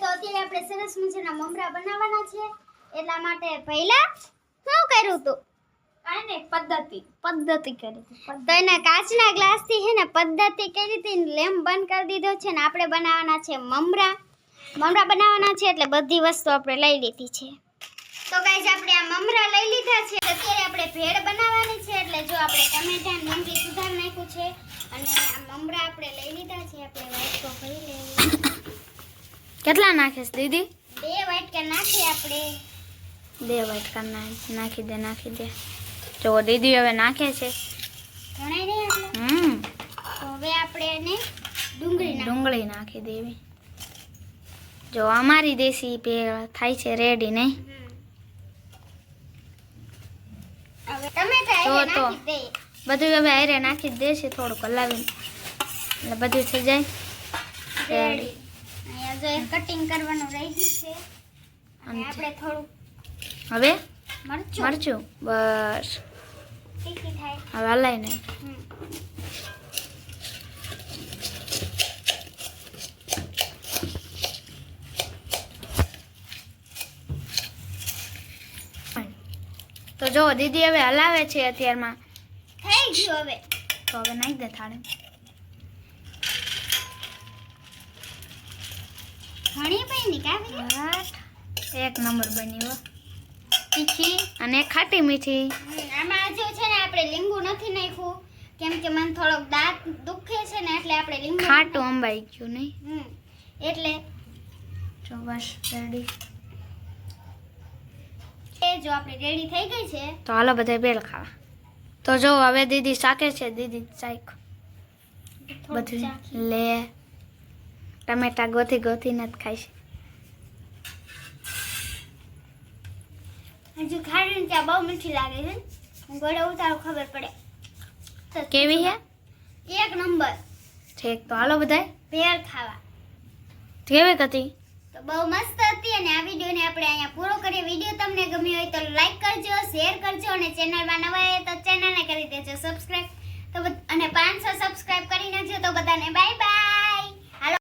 તો અત્યારે આપણે સરસ મજાના મમરા બનાવવાના છે. એટલા માટે પહેલા શું કર્યું તું? આને પદ્ધતિ. પદ્ધતિ કરી તો એના કાચના ગ્લાસથી છે ને પદ્ધતિ કરી હતી લેમ્પ બંધ કરી દીધો છે ને આપણે બનાવવાના છે મમરા. મમરા બનાવવાના છે એટલે બધી વસ્તુ આપણે લઈ લીધી છે. તો ગાઈઝ આપણે આ મમરા લઈ લીધા છે. અત્યારે આપણે ભેળ બનાવવાની છે એટલે જો આપણે ટમેટા ને લીંબી સુધાર નાખ્યું છે. અને આ મમરા આપણે લઈ લીધા છે આપણે વાટકો ભરી લેવું. કેટલા નાખીશ દીદી? બે વાટકા નાખીએ આપણે. બે વાટકા નાખી દે નાખી દે. જો દીદી હવે નાખે છે. હમ. હવે આપણે એને ડુંગળી ડુંગળી નાખી દેવી. જો અમારી દેશી પે થાય છે રેડી નહીં? તો તો. બધું હવે આયરે નાખી દેશે થોડુંક હલાવીને. એટલે બધું થઈ જાય. રેડી અહીંયા જો એક કટિંગ કરવાનું રહી ગયું છે. અને અને આપણે થોડું હવે? મરચું. મરચું? બસ. થાય. હવે હલાઈ તો જો દીદી હવે હલાવે છે અત્યારમાં. થઈ ગયું હવે. તો હવે નાખી દે થાળે. ઘણી પૈની કાવી એક નંબર બની તીખી? અને ખાટી મીઠી. આમાં જો છે ને આપણે લીંબુ નથી નાખ્યું. કેમ કે મને થોડોક દાંત દુખે છે ને એટલે આપણે લીંબુ ખાટું અંબાઈ ગયું નહીં? એટલે જો બસ રેડી. એ જો આપણે રેડી થઈ ગઈ છે. તો હાલો બધા બેલ ખાવા. તો જો હવે દીદી શાકે છે દીદી શાક. બધું. લે. ટમેટા ગોથી ગોથીને જ ખાઈશ. છે હજુ ખાડીને ત્યાં બહુ મીઠી લાગે છે. હું ગળે ઉતારું ખબર પડે. કેવી હે એક નંબર. ઠીક તો હાલો બધાય. ભેળ ખાવા. કેવી હતી? તો બહુ મસ્ત હતી અને આ વિડીયોને આપણે અહીંયા પૂરો કરીએ. વીડિયો તમને ગમ્યો હોય તો લાઈક કરજો શેર કરજો અને ચેનલમાં નવા હોય તો ચેનલને કરી દેજો સબસ્ક્રાઈબ તો અને પાંચસો સબસ્ક્રાઈબ કરી નાખજો તો બધાને બાય બાય